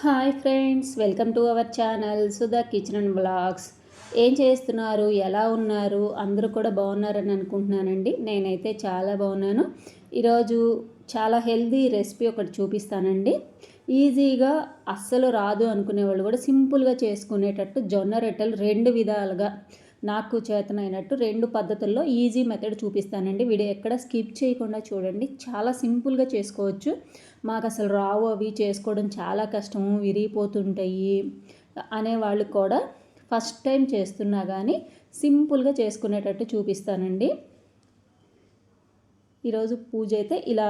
Hi friends welcome to our channel Sudha kitchen and blogs. ఏం చేస్తున్నారు? ఎలా ఉన్నారు? అందరూ కూడా బాగున్నారని అనుకుంటున్నానండి. నేనైతే చాలా బాగున్నాను. ఈరోజు చాలా హెల్దీ రెసిపీ ఒకటి చూపిస్తానండి. ఈజీగా అస్సలు రాదు అనుకునే వాళ్ళు కూడా సింపుల్గా చేసుకునేటట్టు జొన్న రొట్టెలు రెండు విధాలుగా నాకు చేతనైనట్టు రెండు పద్ధతుల్లో ఈజీ మెథడ్ చూపిస్తానండి. వీడియో ఎక్కడ స్కిప్ చేయకుండా చూడండి. చాలా సింపుల్గా చేసుకోవచ్చు. మాకు అసలు రావు అవి చేసుకోవడం చాలా కష్టము విరిగిపోతుంటాయి అనేవాళ్ళు కూడా ఫస్ట్ టైం చేస్తున్నా కానీ సింపుల్గా చేసుకునేటట్టు చూపిస్తానండి. ఈరోజు పూజ అయితే ఇలా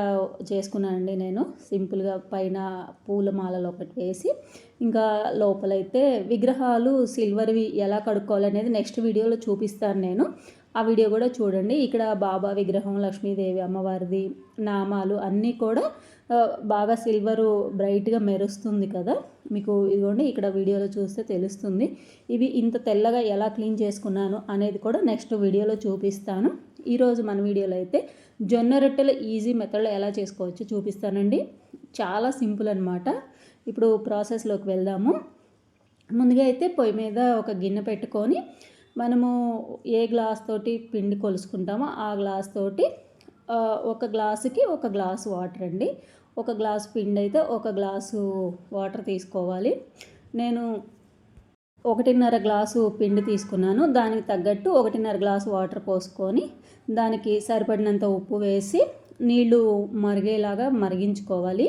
చేసుకున్నానండి నేను. సింపుల్గా పైన పూల మాలలు ఒకటి వేసి ఇంకా లోపలైతే విగ్రహాలు సిల్వర్వి ఎలా కడుక్కోవాలనేది నెక్స్ట్ వీడియోలో చూపిస్తాను నేను. ఆ వీడియో కూడా చూడండి. ఇక్కడ బాబా విగ్రహం లక్ష్మీదేవి అమ్మవారిది నామాలు అన్నీ కూడా బాగా సిల్వరు బ్రైట్గా మెరుస్తుంది కదా. మీకు ఇదిగోండి ఇక్కడ వీడియోలో చూస్తే తెలుస్తుంది. ఇవి ఇంత తెల్లగా ఎలా క్లీన్ చేసుకున్నాను అనేది కూడా నెక్స్ట్ వీడియోలో చూపిస్తాను. ఈరోజు మన వీడియోలో అయితే జొన్న రొట్టెలు ఈజీ మెథడ్లో ఎలా చేసుకోవచ్చో చూపిస్తానండి. చాలా సింపుల్ అనమాట ఇప్పుడు ప్రాసెస్లోకి వెళ్దాము. ముందుగా అయితే పొయ్యి మీద ఒక గిన్నె పెట్టుకొని మనము ఏ గ్లాస్ తోటి పిండి కొలుసుకుంటామో ఆ గ్లాస్ తోటి ఒక గ్లాసుకి ఒక గ్లాసు వాటర్ అండి. ఒక గ్లాసు పిండి అయితే ఒక గ్లాసు వాటర్ తీసుకోవాలి. నేను ఒకటిన్నర గ్లాసు పిండి తీసుకున్నాను. దానికి తగ్గట్టు ఒకటిన్నర గ్లాసు వాటర్ పోసుకొని దానికి సరిపడినంత ఉప్పు వేసి నీళ్ళు మరిగేలాగా మరిగించుకోవాలి.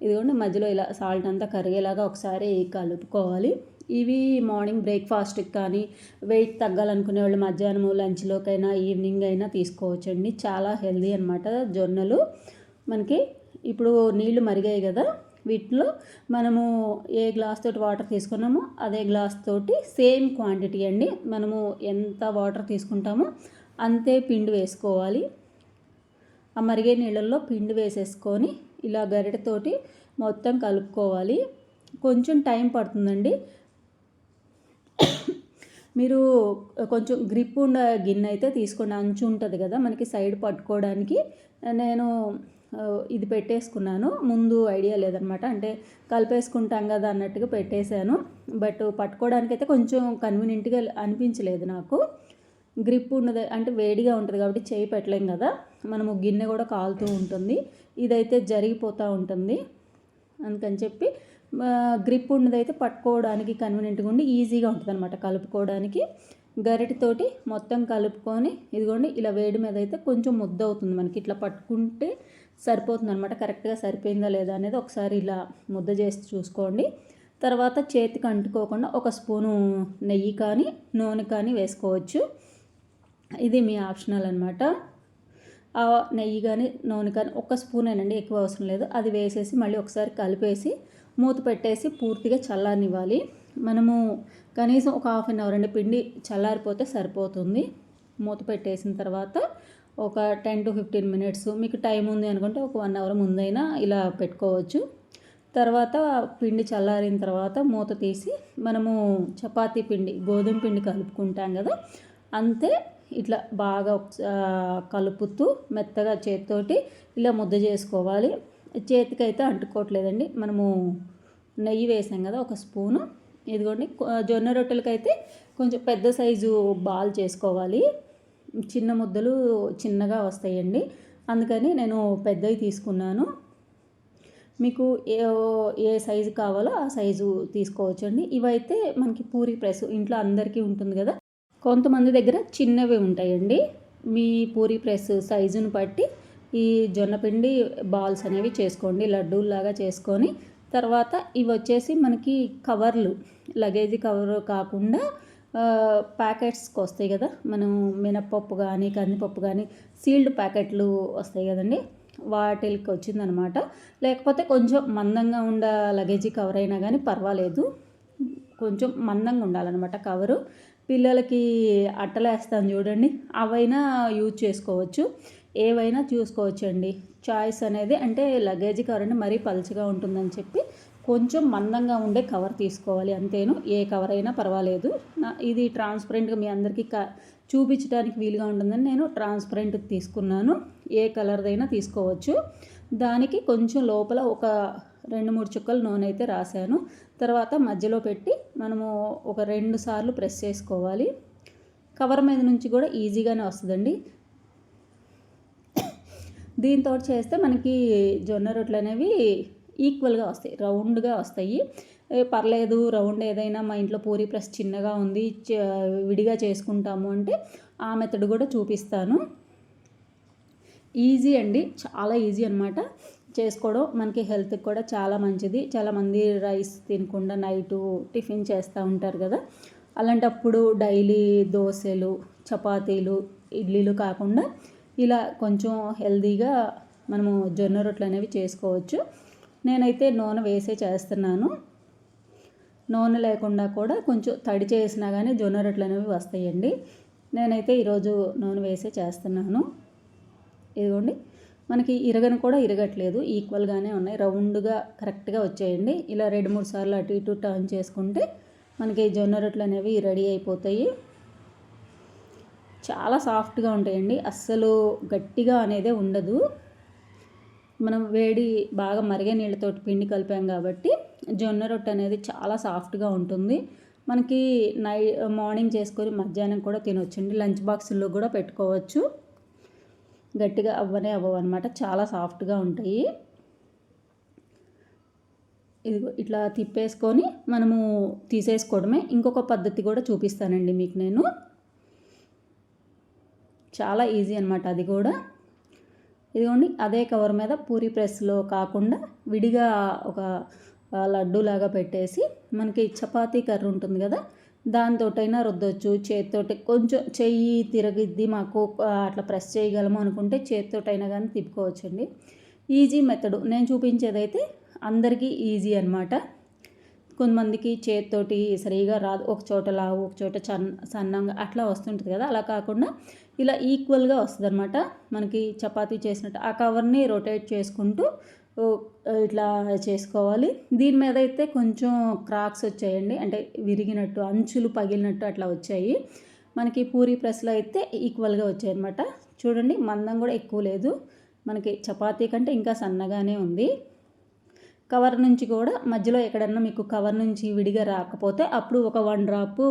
ఇదిగోండి మధ్యలో ఇలా సాల్ట్ అంతా కరిగేలాగా ఒకసారి కలుపుకోవాలి. ఇవి మార్నింగ్ బ్రేక్ఫాస్ట్కి కానీ వెయిట్ తగ్గాలనుకునే వాళ్ళు మధ్యాహ్నం లంచ్లోకైనా ఈవినింగ్ అయినా తీసుకోవచ్చండి. చాలా హెల్దీ అనమాట జొన్నలు. మనకి ఇప్పుడు నీళ్ళు మరిగాయి కదా వీటిలో మనము ఏ గ్లాస్ తోటి వాటర్ తీసుకున్నామో అదే గ్లాస్ తోటి సేమ్ క్వాంటిటీ అండి. మనము ఎంత వాటర్ తీసుకుంటామో అంతే పిండి వేసుకోవాలి. ఆ మరిగే నీళ్ళల్లో పిండి వేసేసుకొని ఇలా గరిటతోటి మొత్తం కలుపుకోవాలి. కొంచెం టైం పడుతుందండి. మీరు కొంచెం గ్రిప్ ఉన్న గిన్నె అయితే తీసుకోండి. అంచు ఉంటుంది కదా మనకి సైడ్ పట్టుకోవడానికి. నేను ఇది పెట్టేసుకున్నాను. ముందు ఐడియా లేదనమాట. అంటే కలిపేసుకుంటాం కదా అన్నట్టుగా పెట్టేశాను. బట్ పట్టుకోవడానికైతే కొంచెం కన్వీనియంట్గా అనిపించలేదు నాకు. గ్రిప్ ఉన్నది అంటే వేడిగా ఉంటుంది కాబట్టి చేయి పెట్టలేం కదా. మనము గిన్నె కూడా కాలుతూ ఉంటుంది. ఇదైతే జరిగిపోతూ ఉంటుంది. అందుకని చెప్పి గ్రిప్ ఉన్నదైతే పట్టుకోవడానికి కన్వీనియంట్గా ఉండి ఈజీగా ఉంటుంది అనమాట కలుపుకోవడానికి. గరిటితోటి మొత్తం కలుపుకొని ఇదిగోండి ఇలా వేడి మీద అయితే కొంచెం ముద్ద అవుతుంది మనకి. ఇట్లా పట్టుకుంటే సరిపోతుంది అనమాట కరెక్ట్గా సరిపోయిందా లేదా అనేది ఒకసారి ఇలా ముద్ద చేసి చూసుకోండి. తర్వాత చేతికి అంటుకోకుండా ఒక స్పూను నెయ్యి కానీ నూనె కానీ వేసుకోవచ్చు. ఇది మీ ఆప్షనల్ అనమాట ఆ నెయ్యి కానీ నూనె కానీ ఒక స్పూనేనండి ఎక్కువ అవసరం లేదు. అది వేసేసి మళ్ళీ ఒకసారి కలిపేసి మూత పెట్టేసి పూర్తిగా చల్లారనివ్వాలి. మనము కనీసం ఒక హాఫ్ అన్ అవర్ అండి పిండి చల్లారిపోతే సరిపోతుంది. మూత పెట్టేసిన తర్వాత ఒక టెన్ టు ఫిఫ్టీన్ మినిట్స్ మీకు టైం ఉంది అనుకుంటే ఒక వన్ అవర్ ముందైనా ఇలా పెట్టుకోవచ్చు. తర్వాత పిండి చల్లారిన తర్వాత మూత తీసి మనము చపాతీ పిండి గోధుమ పిండి కలుపుకుంటాం కదా అంతే ఇట్లా బాగా కలుపుతూ మెత్తగా చేతితోటి ఇలా ముద్ద చేసుకోవాలి. చేతికైతే అంటుకోవట్లేదండి. మనము నెయ్యి వేసాం కదా ఒక స్పూను. ఇదిగోండి జొన్న రొట్టెలకైతే కొంచెం పెద్ద సైజు బాల్ చేసుకోవాలి. చిన్న ముద్దలు చిన్నగా వస్తాయండి. అందుకని నేను పెద్దవి తీసుకున్నాను. మీకు ఏ ఏ సైజు కావాలో ఆ సైజు తీసుకోవచ్చండి. ఇవైతే మనకి పూరి ప్రెస్ ఇంట్లో అందరికీ ఉంటుంది కదా. కొంతమంది దగ్గర చిన్నవి ఉంటాయండి. మీ పూరి ప్రెస్ సైజును బట్టి ఈ జొన్నపిండి బాల్స్ అనేవి చేసుకోండి. లడ్డూలాగా చేసుకొని తర్వాత ఇవి వచ్చేసి మనకి కవర్లు లగేజీ కవర్ కాకుండా ప్యాకెట్స్కి వస్తాయి కదా. మనం మినప్పప్పు కానీ కందిపప్పు కానీ సీల్డ్ ప్యాకెట్లు వస్తాయి కదండి. వాటికి వచ్చిందనమాట. లేకపోతే కొంచెం మందంగా ఉండ లగేజీ కవర్ అయినా కానీ పర్వాలేదు. కొంచెం మందంగా ఉండాలన్నమాట కవరు. పిల్లలకి అట్టలేస్తాను చూడండి. అవైనా యూజ్ చేసుకోవచ్చు. ఏవైనా చూసుకోవచ్చండి. చాయిస్ అనేది అంటే లగేజ్ కవర్ అంటే మరీ పలుచగా ఉంటుందని చెప్పి కొంచెం మందంగా ఉండే కవర్ తీసుకోవాలి అంతేను. ఏ కవర్ అయినా పర్వాలేదు. ఇది ట్రాన్స్పరెంట్గా మీ అందరికీ క చూపించడానికి వీలుగా ఉంటుందని నేను ట్రాన్స్పరెంట్ తీసుకున్నాను. ఏ కలర్దైనా తీసుకోవచ్చు. దానికి కొంచెం లోపల ఒక రెండు మూడు చుక్కలు నూనె అయితే రాశాను. తర్వాత మధ్యలో పెట్టి మనము ఒక రెండు సార్లు ప్రెస్ చేసుకోవాలి. కవర్ మీద నుంచి కూడా ఈజీగానే వస్తుందండి. దీంతో చేస్తే మనకి జొన్న రొట్టెలు అనేవి ఈక్వల్గా వస్తాయి రౌండ్గా వస్తాయి. పర్లేదు రౌండ్ ఏదైనా మా ఇంట్లో పూరి ప్రెస్ చిన్నగా ఉంది విడిగా చేసుకుంటాము అంటే ఆ మెథడ్ కూడా చూపిస్తాను. ఈజీ అండి చాలా ఈజీ అనమాట చేసుకోవడం మనకి హెల్త్కి కూడా చాలా మంచిది. చాలామంది రైస్ తినకుండా నైటు టిఫిన్ చేస్తూ ఉంటారు కదా. అలాంటప్పుడు డైలీ దోశలు చపాతీలు ఇడ్లీలు కాకుండా ఇలా కొంచెం హెల్తీగా మనము జొన్న రొట్టెలు అనేవి చేసుకోవచ్చు. నేనైతే నూనె వేసే చేస్తున్నాను. నూనె లేకుండా కూడా కొంచెం తడి చేసినా కానీ జొన్న రొట్టెలు అనేవి వస్తాయండి. నేనైతే ఈరోజు నూనె వేసే చేస్తున్నాను. ఇదిగోండి. మనకి ఇరగను కూడా ఇరగట్లేదు. ఈక్వల్గానే ఉన్నాయి. రౌండ్గా కరెక్ట్గా వచ్చాయండి. ఇలా రెండు మూడు సార్లు అటు ఇటు టర్న్ చేసుకుంటే మనకి జొన్న రొట్టెలు అనేవి రెడీ అయిపోతాయి. చాలా సాఫ్ట్గా ఉంటాయండి. అస్సలు గట్టిగా అనేదే ఉండదు. మనం వేడి బాగా మరిగే నీళ్ళతో పిండి కలిపాం కాబట్టి జొన్న రొట్టె అనేది చాలా సాఫ్ట్గా ఉంటుంది. మనకి నై మార్నింగ్ చేసుకొని మధ్యాహ్నం కూడా తినొచ్చండి. లంచ్ బాక్సుల్లో కూడా పెట్టుకోవచ్చు. గట్టిగా అవ్వనే అవ్వవు అనమాట చాలా సాఫ్ట్గా ఉంటాయి. ఇది ఇట్లా తిప్పేసుకొని మనము తీసేసుకోవడమే. ఇంకొక పద్ధతి కూడా చూపిస్తానండి మీకు నేను. చాలా ఈజీ అనమాట అది కూడా. ఇదిగోండి అదే కవర్ మీద పూరి ప్రెస్లో కాకుండా విడిగా ఒక లడ్డూలాగా పెట్టేసి మనకి చపాతీ కర్ర ఉంటుంది కదా దాంతోటైనా రుద్దొచ్చు. చేతితోటి కొంచెం చెయ్యి తిరగిద్ది మాకు అట్లా ప్రెస్ చేయగలము అనుకుంటే చేతితోటైనా కానీ తిప్పుకోవచ్చండి. Easy method. నేను చూపించేదైతే అందరికీ ఈజీ అనమాట కొంతమందికి చేతితోటి సరిగా రాదు. ఒక చోట లావు ఒక చోట చన్ సన్నంగా అట్లా వస్తుంటుంది కదా. అలా కాకుండా ఇలా ఈక్వల్గా వస్తుంది అనమాట మనకి చపాతీ చేసినట్టు ఆ కవర్ని రొటేట్ చేసుకుంటూ ఇట్లా చేసుకోవాలి. దీని మీద అయితే కొంచెం క్రాక్స్ వచ్చాయండి. అంటే విరిగినట్టు అంచులు పగిలినట్టు అట్లా వచ్చాయి. మనకి పూరి ప్రెస్లో అయితే ఈక్వల్గా వచ్చాయి అనమాట చూడండి మందం కూడా ఎక్కువ లేదు. మనకి చపాతీ కంటే ఇంకా సన్నగానే ఉంది. కవర్ నుంచి కూడా మధ్యలో ఎక్కడన్నా మీకు కవర్ నుంచి విడిగా రాకపోతే అప్పుడు ఒక వన్ డ్రాప్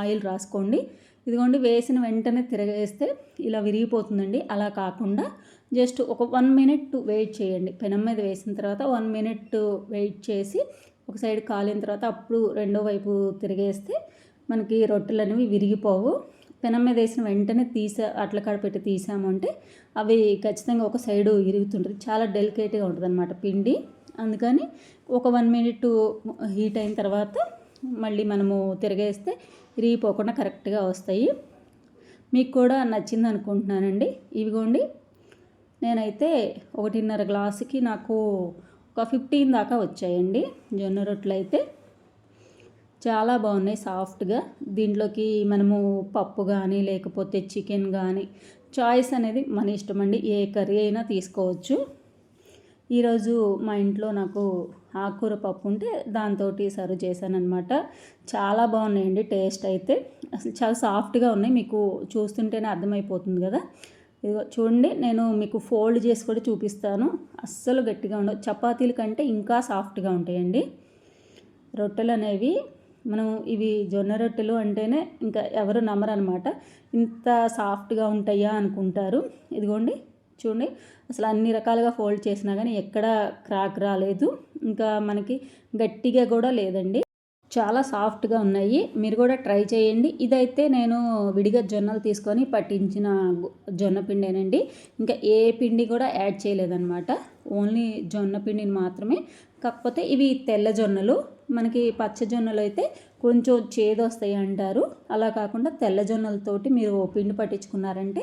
ఆయిల్ రాసుకోండి. ఇదిగోండి వేసిన వెంటనే తిరగేస్తే ఇలా విరిగిపోతుందండి. అలా కాకుండా జస్ట్ ఒక వన్ మినిట్ వెయిట్ చేయండి. పెనం మీద వేసిన తర్వాత వన్ మినిట్ వెయిట్ చేసి ఒక సైడ్ కాలిన తర్వాత అప్పుడు రెండో వైపు తిరిగేస్తే మనకి రొట్టెలు అనేవి విరిగిపోవు. పెనం మీద వేసిన వెంటనే తీసా అట్ల కాడ పెట్టి తీసాము అంటే అవి ఖచ్చితంగా ఒక సైడు ఇరుగుతుంటుంది చాలా డెలికేట్గా ఉంటుంది అనమాట పిండి. అందుకని ఒక వన్ మినిట్ హీట్ అయిన తర్వాత మళ్ళీ మనము తిరగేస్తే ఇరిగిపోకుండా కరెక్ట్గా వస్తాయి. మీకు కూడా నచ్చింది అనుకుంటున్నానండి. ఇవిగోండి. నేనైతే ఒకటిన్నర గ్లాసుకి నాకు ఒక ఫిఫ్టీన్ దాకా వచ్చాయండి. జొన్న రొట్టెలు అయితే చాలా బాగున్నాయి సాఫ్ట్గా. దీంట్లోకి మనము పప్పు కానీ లేకపోతే చికెన్ కానీ చాయిస్ అనేది మన ఇష్టం అండి ఏ కర్రీ అయినా తీసుకోవచ్చు. ఈరోజు మా ఇంట్లో నాకు ఆకుకూర పప్పు ఉంటే దాంతో సర్వ్ చేశాను అనమాట చాలా బాగున్నాయండి టేస్ట్ అయితే. అసలు చాలా సాఫ్ట్గా ఉన్నాయి. మీకు చూస్తుంటేనే అర్థమైపోతుంది కదా. ఇదిగో చూడండి నేను మీకు ఫోల్డ్ చేసి కూడా చూపిస్తాను. అస్సలు గట్టిగా ఉండవు. చపాతీల కంటే ఇంకా సాఫ్ట్గా ఉంటాయండి. రొట్టెలు అనేవి మనం ఇవి జొన్న రొట్టెలు అంటేనే ఇంకా ఎవరు నమ్మరనమాట ఇంత సాఫ్ట్గా ఉంటాయా అనుకుంటారు. ఇదిగోండి చూడండి. అసలు అన్ని రకాలుగా ఫోల్డ్ చేసినా కానీ ఎక్కడ క్రాక్ రాలేదు. ఇంకా మనకి గట్టిగా కూడా లేదండి. చాలా సాఫ్ట్గా ఉన్నాయి. మీరు కూడా ట్రై చేయండి. ఇదైతే నేను విడిగా జొన్నలు తీసుకొని పట్టించిన జొన్న పిండేనండి. ఇంకా ఏ పిండి కూడా యాడ్ చేయలేదన్నమాట. ఓన్లీ జొన్న పిండిని మాత్రమే కాకపోతే ఇవి తెల్ల జొన్నలు. మనకి పచ్చ జొన్నలు అయితే కొంచెం చేదు వస్తాయి అంటారు. అలా కాకుండా తెల్ల జొన్నలతోటి మీరు పిండి పట్టించుకున్నారంటే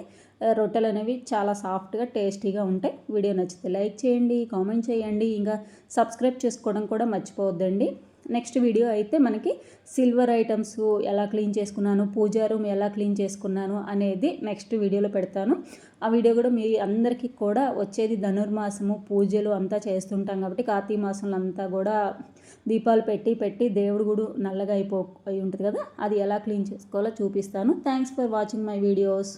రొట్టెలు అనేవి చాలా సాఫ్ట్గా టేస్టీగా ఉంటాయి. వీడియో నచ్చితే లైక్ చేయండి కామెంట్ చేయండి. ఇంకా సబ్స్క్రైబ్ చేసుకోవడం కూడా మర్చిపోవద్దండి. నెక్స్ట్ వీడియో అయితే మనకి సిల్వర్ ఐటమ్స్ ఎలా క్లీన్ చేసుకున్నాను పూజా రూమ్ ఎలా క్లీన్ చేసుకున్నాను అనేది నెక్స్ట్ వీడియోలో పెడతాను. ఆ వీడియో కూడా మీ అందరికీ కూడా వచ్చేది ధనుర్మాసము పూజలు అంతా చేస్తుంటాం కాబట్టి కార్తీక మాసంలో అంతా కూడా దీపాలు పెట్టి పెట్టి దేవుడు కూడా నల్లగా అయిపో అయి ఉంటుంది కదా అది ఎలా క్లీన్ చేసుకోవాలో చూపిస్తాను. Thanks for watching my videos